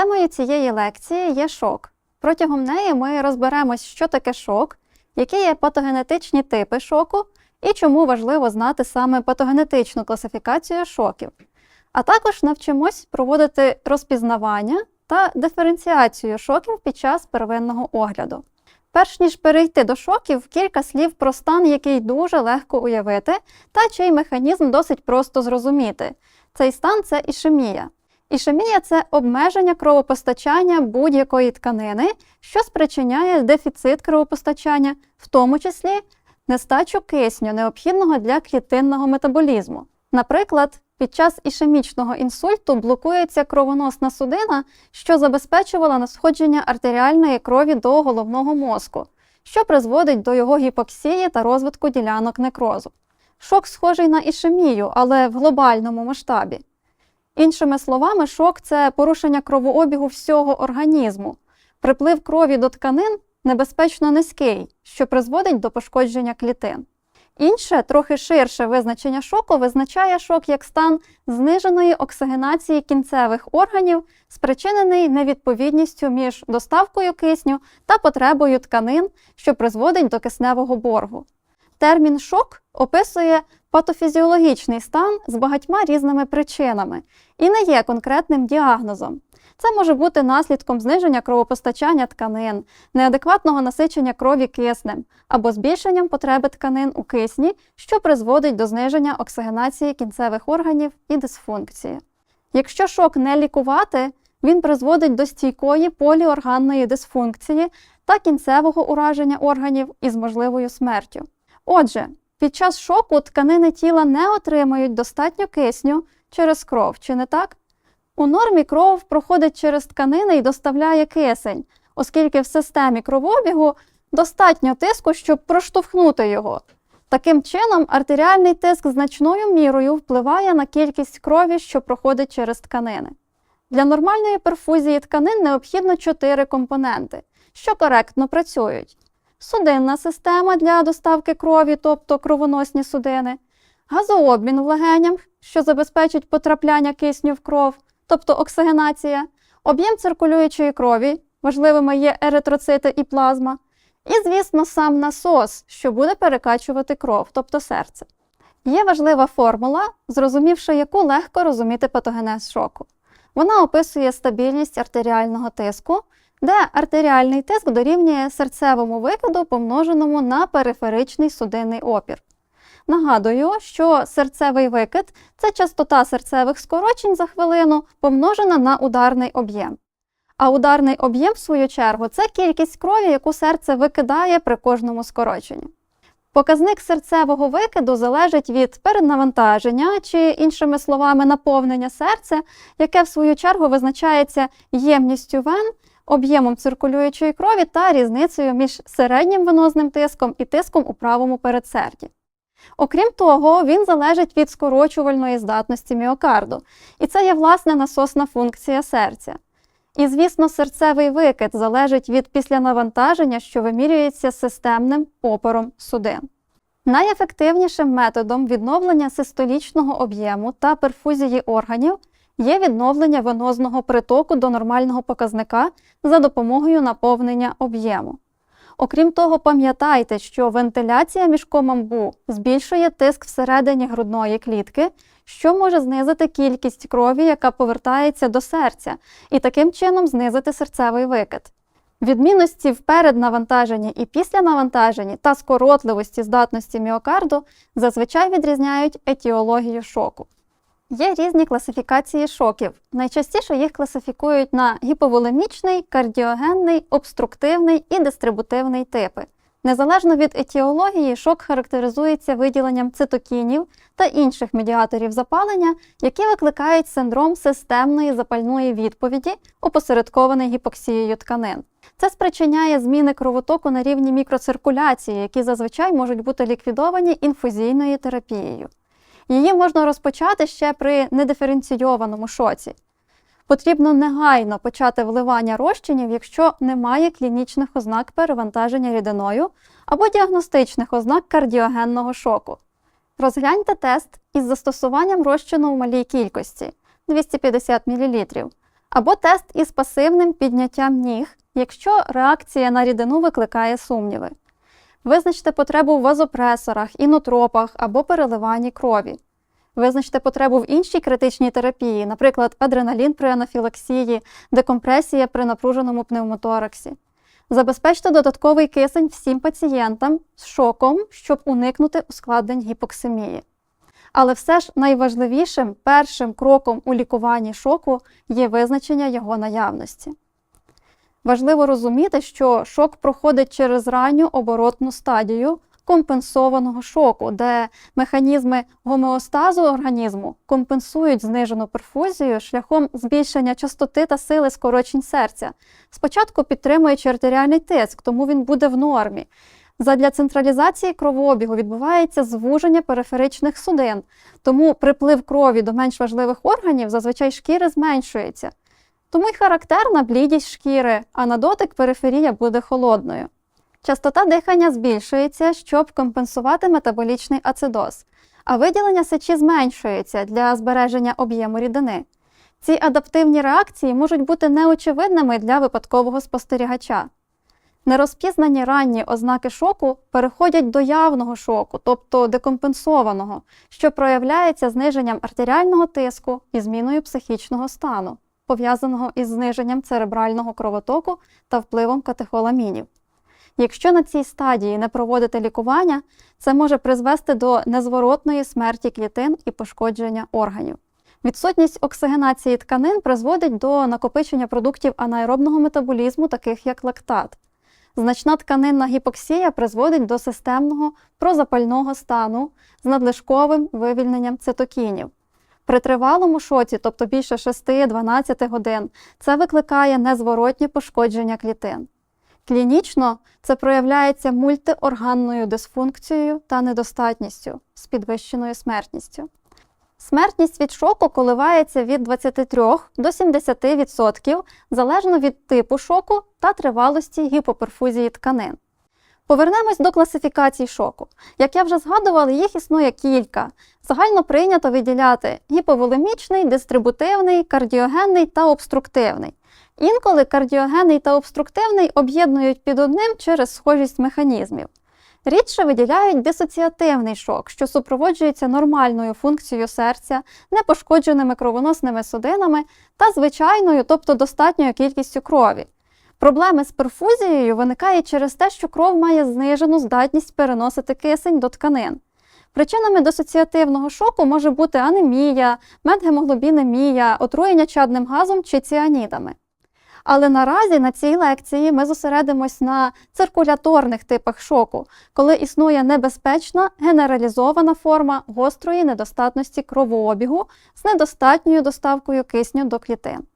Темою цієї лекції є шок. Протягом неї ми розберемось, що таке шок, які є патогенетичні типи шоку і чому важливо знати саме патогенетичну класифікацію шоків. А також навчимось проводити розпізнавання та диференціацію шоків під час первинного огляду. Перш ніж перейти до шоків, кілька слів про стан, який дуже легко уявити, та чий механізм досить просто зрозуміти. Цей стан це ішемія. Ішемія це обмеження кровопостачання будь-якої тканини, що спричиняє дефіцит кровопостачання, в тому числі нестачу кисню, необхідного для клітинного метаболізму. Наприклад, під час ішемічного інсульту блокується кровоносна судина, що забезпечувала надходження артеріальної крові до головного мозку, що призводить до його гіпоксії та розвитку ділянок некрозу. Шок схожий на ішемію, але в глобальному масштабі. Іншими словами, шок це порушення кровообігу всього організму. Приплив крові до тканин небезпечно низький, що призводить до пошкодження клітин. Інше, трохи ширше визначення шоку визначає шок як стан зниженої оксигенації кінцевих органів, спричинений невідповідністю між доставкою кисню та потребою тканин, що призводить до кисневого боргу. Термін шок описує патофізіологічний стан з багатьма різними причинами і не є конкретним діагнозом. Це може бути наслідком зниження кровопостачання тканин, неадекватного насичення крові киснем або збільшенням потреби тканин у кисні, що призводить до зниження оксигенації кінцевих органів і дисфункції. Якщо шок не лікувати, він призводить до стійкої поліорганної дисфункції та кінцевого ураження органів із можливою смертю. Отже, під час шоку тканини тіла не отримають достатньо кисню через кров, чи не так? У нормі кров проходить через тканини і доставляє кисень, оскільки в системі кровообігу достатньо тиску, щоб проштовхнути його. Таким чином, артеріальний тиск значною мірою впливає на кількість крові, що проходить через тканини. Для нормальної перфузії тканин необхідно чотири компоненти, що коректно працюють: судинна система для доставки крові, тобто кровоносні судини, газообмін в легенях, що забезпечить потрапляння кисню в кров, тобто оксигенація, об'єм циркулюючої крові, важливими є еритроцити і плазма, і, звісно, сам насос, що буде перекачувати кров, тобто серце. Є важлива формула, зрозумівши яку легко розуміти патогенез шоку. Вона описує стабільність артеріального тиску, де артеріальний тиск дорівнює серцевому викиду, помноженому на периферичний судинний опір. Нагадую, що серцевий викид це частота серцевих скорочень за хвилину помножена на ударний об'єм. А ударний об'єм, в свою чергу, це кількість крові, яку серце викидає при кожному скороченні. Показник серцевого викиду залежить від переднавантаження чи, іншими словами, наповнення серця, яке в свою чергу визначається ємністю вен, об'ємом циркулюючої крові та різницею між середнім венозним тиском і тиском у правому передсерді. Окрім того, він залежить від скорочувальної здатності міокарду, і це є власне насосна функція серця. І, звісно, серцевий викид залежить від післянавантаження, що вимірюється системним опором судин. Найефективнішим методом відновлення систолічного об'єму та перфузії органів є відновлення венозного притоку до нормального показника за допомогою наповнення об'єму. Окрім того, пам'ятайте, що вентиляція міжкомом БУ збільшує тиск всередині грудної клітки, що може знизити кількість крові, яка повертається до серця, і таким чином знизити серцевий викид. Відмінності в переднавантаженні і післянавантаженні та скоротливості здатності міокарду зазвичай відрізняють етіологію шоку. Є різні класифікації шоків. Найчастіше їх класифікують на гіповолемічний, кардіогенний, обструктивний і дистрибутивний типи. Незалежно від етіології, шок характеризується виділенням цитокінів та інших медіаторів запалення, які викликають синдром системної запальної відповіді, опосередкований гіпоксією тканин. Це спричиняє зміни кровотоку на рівні мікроциркуляції, які зазвичай можуть бути ліквідовані інфузійною терапією. Її можна розпочати ще при недиференційованому шоці. Потрібно негайно почати вливання розчинів, якщо немає клінічних ознак перевантаження рідиною або діагностичних ознак кардіогенного шоку. Розгляньте тест із застосуванням розчину в малій кількості 250 мл, або тест із пасивним підняттям ніг, якщо реакція на рідину викликає сумніви. Визначте потребу в вазопресорах, інотропах або переливанні крові. Визначте потребу в іншій критичній терапії, наприклад, адреналін при анафілаксії, декомпресія при напруженому пневмотораксі. Забезпечте додатковий кисень всім пацієнтам з шоком, щоб уникнути ускладнень гіпоксимії. Але все ж найважливішим першим кроком у лікуванні шоку є визначення його наявності. Важливо розуміти, що шок проходить через ранню оборотну стадію компенсованого шоку, де механізми гомеостазу організму компенсують знижену перфузію шляхом збільшення частоти та сили скорочень серця. Спочатку підтримуючи артеріальний тиск, тому він буде в нормі. Задля централізації кровообігу відбувається звуження периферичних судин, тому приплив крові до менш важливих органів зазвичай шкіри зменшується. Тому й характерна блідість шкіри, а на дотик периферія буде холодною. Частота дихання збільшується, щоб компенсувати метаболічний ацидоз, а виділення сечі зменшується для збереження об'єму рідини. Ці адаптивні реакції можуть бути неочевидними для випадкового спостерігача. Нерозпізнані ранні ознаки шоку переходять до явного шоку, тобто декомпенсованого, що проявляється зниженням артеріального тиску і зміною психічного стану, пов'язаного із зниженням церебрального кровотоку та впливом катехоламінів. Якщо на цій стадії не проводити лікування, це може призвести до незворотної смерті клітин і пошкодження органів. Відсутність оксигенації тканин призводить до накопичення продуктів анаеробного метаболізму, таких як лактат. Значна тканинна гіпоксія призводить до системного прозапального стану з надлишковим вивільненням цитокінів. При тривалому шоці, тобто більше 6-12 годин, це викликає незворотні пошкодження клітин. Клінічно це проявляється мультиорганною дисфункцією та недостатністю з підвищеною смертністю. Смертність від шоку коливається від 23 до 70% залежно від типу шоку та тривалості гіпоперфузії тканин. Повернемось до класифікацій шоку. Як я вже згадувала, їх існує кілька. Загально прийнято виділяти гіповолемічний, дистрибутивний, кардіогенний та обструктивний. Інколи кардіогенний та обструктивний об'єднують під одним через схожість механізмів. Рідше виділяють дисоціативний шок, що супроводжується нормальною функцією серця, непошкодженими кровоносними судинами та звичайною, тобто достатньою кількістю крові. Проблеми з перфузією виникають через те, що кров має знижену здатність переносити кисень до тканин. Причинами дисоціативного шоку може бути анемія, медгемоглобінемія, отруєння чадним газом чи ціанідами. Але наразі на цій лекції ми зосередимось на циркуляторних типах шоку, коли існує небезпечна генералізована форма гострої недостатності кровообігу з недостатньою доставкою кисню до клітин.